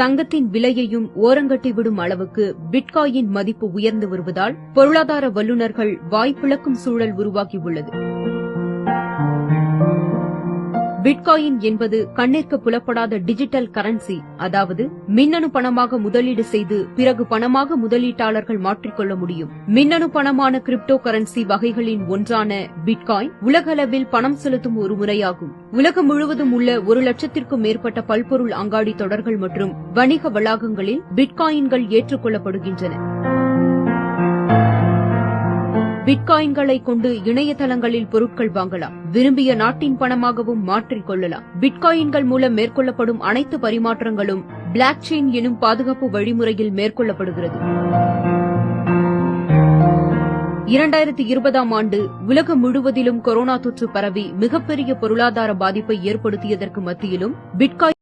தங்கத்தின் விலையையும் ஓரங்கட்டிவிடும் அளவுக்கு பிட்காயின் மதிப்பு உயர்ந்து வருவதால் பொருளாதார வல்லுநர்கள் வாய்ப்பிழக்கும் சூழல் உருவாகியுள்ளது. பிட்காயின் என்பது கண்ணிற்கு புலப்படாத டிஜிட்டல் கரன்சி அதாவது மின்னணு பணமாக முதலீடு செய்து பிறகு பணமாக முதலீட்டாளர்கள் மாற்றிக்கொள்ள முடியும். மின்னணு பணமான கிரிப்டோ கரன்சி வகைகளின் ஒன்றான பிட்காயின் உலகளவில் பணம் செலுத்தும் ஒரு முறையாகும். உலகம் முழுவதும் உள்ள ஒரு லட்சத்திற்கும் மேற்பட்ட பல்பொருள் அங்காடி தொடர்கள் மற்றும் வணிக வளாகங்களில் பிட்காயின்கள் ஏற்றுக்கொள்ளப்படுகின்றன. பிட்காயின்களை கொண்டு இணையதளங்களில் பொருட்கள் வாங்கலாம். விரும்பிய நாட்டின் பணமாகவும் மாற்றிக் கொள்ளலாம். பிட்காயின்கள் மூலம் மேற்கொள்ளப்படும் அனைத்து பரிமாற்றங்களும் பிளாக் செயின் எனும் பாதுகாப்பு வழிமுறையில் மேற்கொள்ளப்படுகிறது. இரண்டாயிரத்தி இருபதாம் ஆண்டு உலகம் முழுவதிலும் கொரோனா தொற்று பரவி மிகப்பெரிய பொருளாதார பாதிப்பை ஏற்படுத்தியதற்கு மத்தியிலும் பிட்காயின்